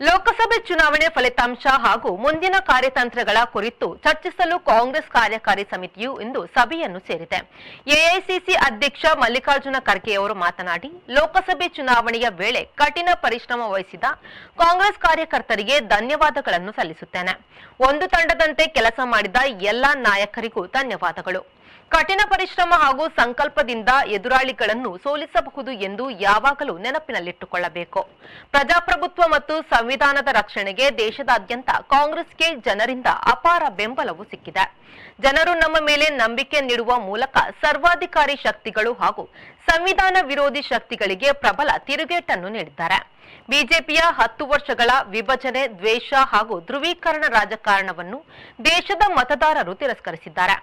ಲೋಕಸಭೆ ಚುನಾವಣೆ ಫಲಿತಾಂಶ ಹಾಗೂ ಮುಂದಿನ ಕಾರ್ಯತಂತ್ರಗಳ ಕುರಿತು ಚರ್ಚಿಸಲು ಕಾಂಗ್ರೆಸ್ ಕಾರ್ಯಕಾರಿ ಸಮಿತಿಯು ಇಂದು ಸಭೆಯನ್ನು ಸೇರಿದೆ. ಎಐಸಿಸಿ ಅಧ್ಯಕ್ಷ ಮಲ್ಲಿಕಾರ್ಜುನ ಖರ್ಗೆ ಅವರು ಮಾತನಾಡಿ, ಲೋಕಸಭೆ ಚುನಾವಣೆಯ ವೇಳೆ ಕಠಿಣ ಪರಿಶ್ರಮ ವಹಿಸಿದ ಕಾಂಗ್ರೆಸ್ ಕಾರ್ಯಕರ್ತರಿಗೆ ಧನ್ಯವಾದಗಳನ್ನು ಸಲ್ಲಿಸುತ್ತೇನೆ. ಒಂದು ತಂಡದಂತೆ ಕೆಲಸ ಮಾಡಿದ ಎಲ್ಲಾ ನಾಯಕರಿಗೂ ಧನ್ಯವಾದಗಳು. ಕಠಿಣ ಪರಿಶ್ರಮ ಹಾಗೂ ಸಂಕಲ್ಪದಿಂದ ಎದುರಾಳಿಗಳನ್ನು ಸೋಲಿಸಬಹುದು ಎಂದು ಯಾವಾಗಲೂ ನೆನಪಿನಲ್ಲಿಟ್ಟುಕೊಳ್ಳಬೇಕು. ಪ್ರಜಾಪ್ರಭುತ್ವ ಮತ್ತು ಸಂವಿಧಾನದ ರಕ್ಷಣೆಗೆ ದೇಶದಾದ್ಯಂತ ಕಾಂಗ್ರೆಸ್ಗೆ ಜನರಿಂದ ಅಪಾರ ಬೆಂಬಲವು ಸಿಕ್ಕಿದೆ. ಜನರು ನಮ್ಮ ಮೇಲೆ ನಂಬಿಕೆ ನೀಡುವ ಮೂಲಕ ಸರ್ವಾಧಿಕಾರಿ ಶಕ್ತಿಗಳು ಹಾಗೂ ಸಂವಿಧಾನ ವಿರೋಧಿ ಶಕ್ತಿಗಳಿಗೆ ಪ್ರಬಲ ತಿರುಗೇಟನ್ನು ನೀಡಿದ್ದಾರೆ. ಬಿಜೆಪಿಯ ಹತ್ತು ವರ್ಷಗಳ ವಿಭಜನೆ, ದ್ವೇಷ ಹಾಗೂ ಧ್ರುವೀಕರಣ ರಾಜಕಾರಣವನ್ನು ದೇಶದ ಮತದಾರರು ತಿರಸ್ಕರಿಸಿದ್ದಾರೆ.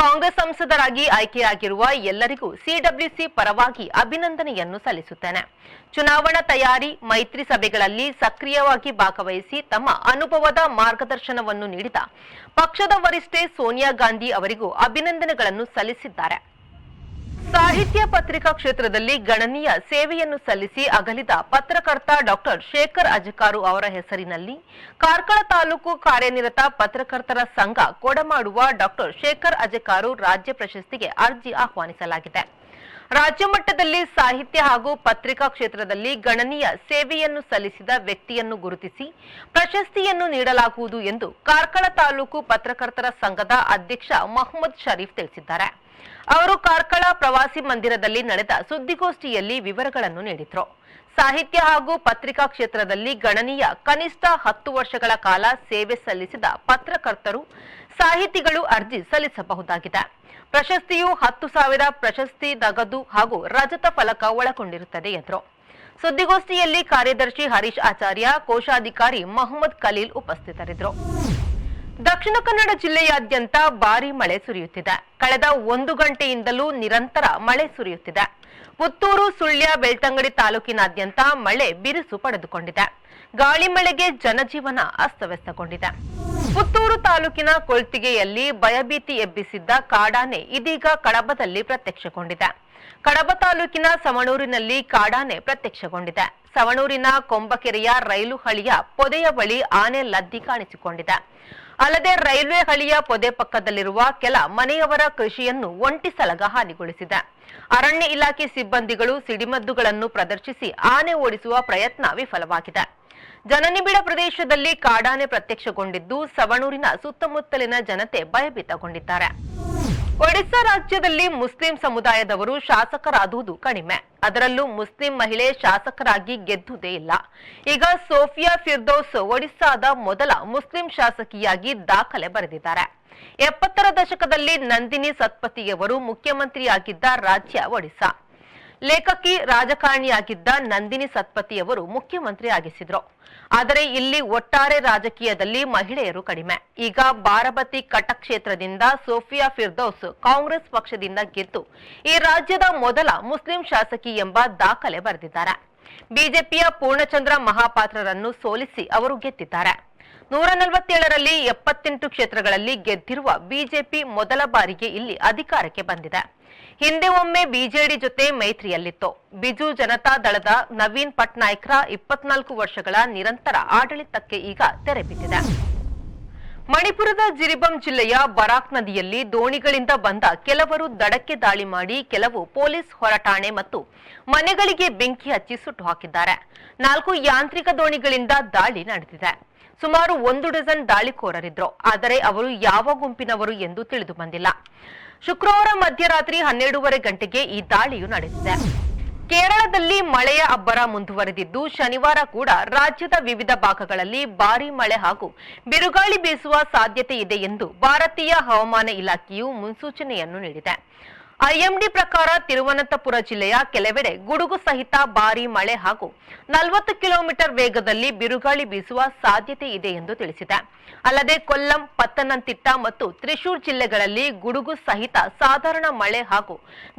ಕಾಂಗ್ರೆಸ್ ಸಂಸದರಾಗಿ ಆಯ್ಕೆಯಾಗಿರುವ ಎಲ್ಲರಿಗೂ ಸಿಡಬ್ಲ್ಯೂಸಿ ಪರವಾಗಿ ಅಭಿನಂದನೆಯನ್ನು ಸಲ್ಲಿಸುತ್ತೇನೆ. ಚುನಾವಣಾ ತಯಾರಿ, ಮೈತ್ರಿ ಸಭೆಗಳಲ್ಲಿ ಸಕ್ರಿಯವಾಗಿ ಭಾಗವಹಿಸಿ ತಮ್ಮ ಅನುಭವದ ಮಾರ್ಗದರ್ಶನವನ್ನು ನೀಡಿದ ಪಕ್ಷದ ವರಿಷ್ಠೆ ಸೋನಿಯಾ ಗಾಂಧಿ ಅವರಿಗೂ ಅಭಿನಂದನೆಗಳನ್ನು ಸಲ್ಲಿಸಿದ್ದಾರೆ. ಸಾಹಿತ್ಯ ಪತ್ರಿಕಾ ಕ್ಷೇತ್ರದಲ್ಲಿ ಗಣನೀಯ ಸೇವೆಯನ್ನು ಸಲ್ಲಿಸಿ ಅಗಲಿದ ಪತ್ರಕರ್ತ ಡಾಕ್ಟರ್ ಶೇಖರ್ ಅಜಕಾರು ಅವರ ಹೆಸರಿನಲ್ಲಿ ಕಾರ್ಕಳ ತಾಲೂಕು ಕಾರ್ಯನಿರತ ಪತ್ರಕರ್ತರ ಸಂಘ ಕೊಡಮಾಡುವ ಡಾಕ್ಟರ್ ಶೇಖರ್ ಅಜಕಾರು ರಾಜ್ಯ ಪ್ರಶಸ್ತಿಗೆ ಅರ್ಜಿ ಆಹ್ವಾನಿಸಲಾಗಿದೆ. ರಾಜ್ಯ ಮಟ್ಟದಲ್ಲಿ ಸಾಹಿತ್ಯ ಹಾಗೂ ಪತ್ರಿಕಾ ಕ್ಷೇತ್ರದಲ್ಲಿ ಗಣನೀಯ ಸೇವೆಯನ್ನು ಸಲ್ಲಿಸಿದ ವ್ಯಕ್ತಿಯನ್ನು ಗುರುತಿಸಿ ಪ್ರಶಸ್ತಿಯನ್ನು ನೀಡಲಾಗುವುದು ಎಂದು ಕಾರ್ಕಳ ತಾಲೂಕು ಪತ್ರಕರ್ತರ ಸಂಘದ ಅಧ್ಯಕ್ಷ ಮೊಹಮ್ಮದ್ ಶರೀಫ್ ತಿಳಿಸಿದ್ದಾರೆ. ಅವರು ಕಾರ್ಕಳ ಪ್ರವಾಸಿ ಮಂದಿರದಲ್ಲಿ ನಡೆದ ಸುದ್ದಿಗೋಷ್ಠಿಯಲ್ಲಿ ವಿವರಗಳನ್ನು ನೀಡಿದ್ರು. ಸಾಹಿತ್ಯ ಹಾಗೂ ಪತ್ರಿಕಾ ಕ್ಷೇತ್ರದಲ್ಲಿ ಗಣನೀಯ ಕನಿಷ್ಠ ಹತ್ತು ವರ್ಷಗಳ ಕಾಲ ಸೇವೆ ಸಲ್ಲಿಸಿದ ಪತ್ರಕರ್ತರು ಸಾಹಿತಿಗಳು ಅರ್ಜಿ ಸಲ್ಲಿಸಬಹುದಾಗಿದೆ. ಪ್ರಶಸ್ತಿಯು ಹತ್ತು ಸಾವಿರ, ಪ್ರಶಸ್ತಿ ನಗದು ಹಾಗೂ ರಜತ ಫಲಕ ಒಳಗೊಂಡಿರುತ್ತದೆ ಎಂದರು. ಸುದ್ದಿಗೋಷ್ಠಿಯಲ್ಲಿ ಕಾರ್ಯದರ್ಶಿ ಹರೀಶ್ ಆಚಾರ್ಯ, ಕೋಶಾಧಿಕಾರಿ ಮೊಹಮ್ಮದ್ ಖಲೀಲ್ ಉಪಸ್ಥಿತರಿದ್ದರು. ದಕ್ಷಿಣ ಕನ್ನಡ ಜಿಲ್ಲೆಯಾದ್ಯಂತ ಭಾರೀ ಮಳೆ ಸುರಿಯುತ್ತಿದೆ. ಕಳೆದ ಒಂದು ಗಂಟೆಯಿಂದಲೂ ನಿರಂತರ ಮಳೆ ಸುರಿಯುತ್ತಿದೆ. ಪುತ್ತೂರು, ಸುಳ್ಯ, ಬೆಳ್ತಂಗಡಿ ತಾಲೂಕಿನಾದ್ಯಂತ ಮಳೆ ಬಿರುಸು ಪಡೆದುಕೊಂಡಿದೆ. ಗಾಳಿ ಮಳೆಗೆ ಜನಜೀವನ ಅಸ್ತವ್ಯಸ್ತಗೊಂಡಿದೆ. ಪುತ್ತೂರು ತಾಲೂಕಿನ ಕೊಳ್ತಿಗೆಯಲ್ಲಿ ಭಯಭೀತಿ ಎಬ್ಬಿಸಿದ್ದ ಕಾಡಾನೆ ಇದೀಗ ಕಡಬದಲ್ಲಿ ಪ್ರತ್ಯಕ್ಷಗೊಂಡಿದೆ. ಕಡಬ ತಾಲೂಕಿನ ಸಮಣೂರಿನಲ್ಲಿ ಕಾಡಾನೆ ಪ್ರತ್ಯಕ್ಷಗೊಂಡಿದೆ. ಸವಣೂರಿನ ಕೊಂಬಕೆರೆಯ ರೈಲು ಹಳಿಯ ಪೊದೆಯ ಬಳಿ ಆನೆ ಲದ್ದಿ ಕಾಣಿಸಿಕೊಂಡಿದೆ. ಅಲ್ಲದೆ ರೈಲ್ವೆ ಹಳಿಯ ಪೊದೆ ಪಕ್ಕದಲ್ಲಿರುವ ಕೆಲ ಮನೆಯವರ ಕೃಷಿಯನ್ನು ಒಂಟಿ ಸಲಗ ಹಾನಿಗೊಳಿಸಿದೆ. ಅರಣ್ಯ ಇಲಾಖೆ ಸಿಬ್ಬಂದಿಗಳು ಸಿಡಿಮದ್ದುಗಳನ್ನು ಪ್ರದರ್ಶಿಸಿ ಆನೆ ಓಡಿಸುವ ಪ್ರಯತ್ನ ವಿಫಲವಾಗಿದೆ. ಜನನಿಬಿಡ ಪ್ರದೇಶದಲ್ಲಿ ಕಾಡಾನೆ ಪ್ರತ್ಯಕ್ಷಗೊಂಡಿದ್ದು ಸವಣೂರಿನ ಸುತ್ತಮುತ್ತಲಿನ ಜನತೆ ಭಯಭೀತಗೊಂಡಿದ್ದಾರೆ. ಒಡಿಶಾ ರಾಜ್ಯದಲ್ಲಿ ಮುಸ್ಲಿಂ ಸಮುದಾಯದವರು ಶಾಸಕರಾದುದು ಕಡಿಮೆ. ಅದರಲ್ಲೂ ಮುಸ್ಲಿಂ ಮಹಿಳೆ ಶಾಸಕರಾಗಿ ಗೆದ್ದುದೇ ಇಲ್ಲ. ಈಗ ಸೋಫಿಯಾ ಫಿರ್ದೌಸ್ ಒಡಿಸ್ಸಾದ ಮೊದಲ ಮುಸ್ಲಿಂ ಶಾಸಕಿಯಾಗಿ ದಾಖಲೆ ಬರೆದಿದ್ದಾರೆ. ಎಪ್ಪತ್ತರ ದಶಕದಲ್ಲಿ ನಂದಿನಿ ಸತ್ಪತಿಯವರು ಮುಖ್ಯಮಂತ್ರಿಯಾಗಿದ್ದ ರಾಜ್ಯ ಒಡಿಶಾ ಲೇಖಕಿ ರಾಜಕಾರಣಿಯಾಗಿದ್ದ ನಂದಿನಿ ಸತ್ಪತಿಯವರು ಮುಖ್ಯಮಂತ್ರಿ ಆಗಿಸಿದ್ರು. ಆದರೆ ಇಲ್ಲಿ ಒಟ್ಟಾರೆ ರಾಜಕೀಯದಲ್ಲಿ ಮಹಿಳೆಯರು ಕಡಿಮೆ. ಈಗ ಬಾರಬತಿ ಕಟಕ್ ಕ್ಷೇತ್ರದಿಂದ ಸೋಫಿಯಾ ಫಿರ್ದೌಸ್ ಕಾಂಗ್ರೆಸ್ ಪಕ್ಷದಿಂದ ಗೆದ್ದು ಈ ರಾಜ್ಯದ ಮೊದಲ ಮುಸ್ಲಿಂ ಶಾಸಕಿ ಎಂಬ ದಾಖಲೆ ಬರೆದಿದ್ದಾರೆ. ಬಿಜೆಪಿಯ ಪೂರ್ಣಚಂದ್ರ ಮಹಾಪಾತ್ರರನ್ನು ಸೋಲಿಸಿ ಅವರು ಗೆದ್ದಿದ್ದಾರೆ. ನೂರ ನಲವತ್ತೇಳರಲ್ಲಿ ಎಪ್ಪತ್ತೆಂಟು ಕ್ಷೇತ್ರಗಳಲ್ಲಿ ಗೆದ್ದಿರುವ ಬಿಜೆಪಿ ಮೊದಲ ಬಾರಿಗೆ ಇಲ್ಲಿ ಅಧಿಕಾರಕ್ಕೆ ಬಂದಿದೆ. ಹಿಂದೆ ಒಮ್ಮೆ ಬಿಜೆಡಿ ಜೊತೆ ಮೈತ್ರಿಯಲ್ಲಿತ್ತು. ಬಿಜು ಜನತಾ ದಳದ ನವೀನ್ ಪಟ್ನಾಯಕ್ರ ಇಪ್ಪತ್ನಾಲ್ಕು ವರ್ಷಗಳ ನಿರಂತರ ಆಡಳಿತಕ್ಕೆ ಈಗ ತೆರೆ ಬಿದ್ದಿದೆ. ಮಣಿಪುರದ ಜಿರಿಬಂ ಜಿಲ್ಲೆಯ ಬರಾಕ್ ನದಿಯಲ್ಲಿ ದೋಣಿಗಳಿಂದ ಬಂದ ಕೆಲವರು ದಡಕ್ಕೆ ದಾಳಿ ಮಾಡಿ ಕೆಲವು ಪೊಲೀಸ್ ಹೊರಟಾಣೆ ಮತ್ತು ಮನೆಗಳಿಗೆ ಬೆಂಕಿ ಹಚ್ಚಿ ಸುಟ್ಟು ಹಾಕಿದ್ದಾರೆ. ನಾಲ್ಕು ಯಾಂತ್ರಿಕ ದೋಣಿಗಳಿಂದ ದಾಳಿ ನಡೆದಿದೆ. ಸುಮಾರು ಒಂದು ಡಜನ್ ದಾಳಿಕೋರರಿದ್ರು, ಆದರೆ ಅವರು ಯಾವ ಗುಂಪಿನವರು ಎಂದು ತಿಳಿದು ಬಂದಿಲ್ಲ. ಶುಕ್ರವಾರ ಮಧ್ಯರಾತ್ರಿ ಹನ್ನೆರಡೂವರೆ ಗಂಟೆಗೆ ಈ ದಾಳಿಯು ನಡೆದಿದೆ. ಕೇರಳದಲ್ಲಿ ಮಳೆಯ ಅಬ್ಬರ ಮುಂದುವರೆದಿದ್ದು, ಶನಿವಾರ ಕೂಡ ರಾಜ್ಯದ ವಿವಿಧ ಭಾಗಗಳಲ್ಲಿ ಭಾರೀ ಮಳೆ ಹಾಗೂ ಬಿರುಗಾಳಿ ಬೀಸುವ ಸಾಧ್ಯತೆ ಇದೆ ಎಂದು ಭಾರತೀಯ ಹವಾಮಾನ ಇಲಾಖೆಯು ಮುನ್ಸೂಚನೆಯನ್ನು ನೀಡಿದೆ. ಐಎಂಡಿ ಪ್ರಕಾರ ತಿರುವನಂತಪುರ ಜಿಲ್ಲೆಯ ಕೆಲವೆಡೆ ಗುಡುಗು ಸಹಿತ ಭಾರಿ ಮಳೆ ಹಾಗೂ ನಲವತ್ತು ಕಿಲೋಮೀಟರ್ ವೇಗದಲ್ಲಿ ಬಿರುಗಾಳಿ ಬೀಸುವ ಸಾಧ್ಯತೆ ಇದೆ ಎಂದು ತಿಳಿಸಿದೆ. ಅಲ್ಲದೆ ಕೊಲ್ಲಂ, ಪತ್ತನಂತಿಟ್ಟ ಮತ್ತು ತ್ರಿಶೂರ್ ಜಿಲ್ಲೆಗಳಲ್ಲಿ ಗುಡುಗು ಸಹಿತ ಸಾಧಾರಣ ಮಳೆ ಹಾಗೂ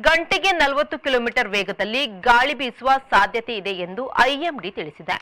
ಗಂಟೆಗೆ ನಲವತ್ತು ಕಿಲೋಮೀಟರ್ ವೇಗದಲ್ಲಿ ಗಾಳಿ ಬೀಸುವ ಸಾಧ್ಯತೆ ಇದೆ ಎಂದು ಐಎಂಡಿ ತಿಳಿಸಿದೆ.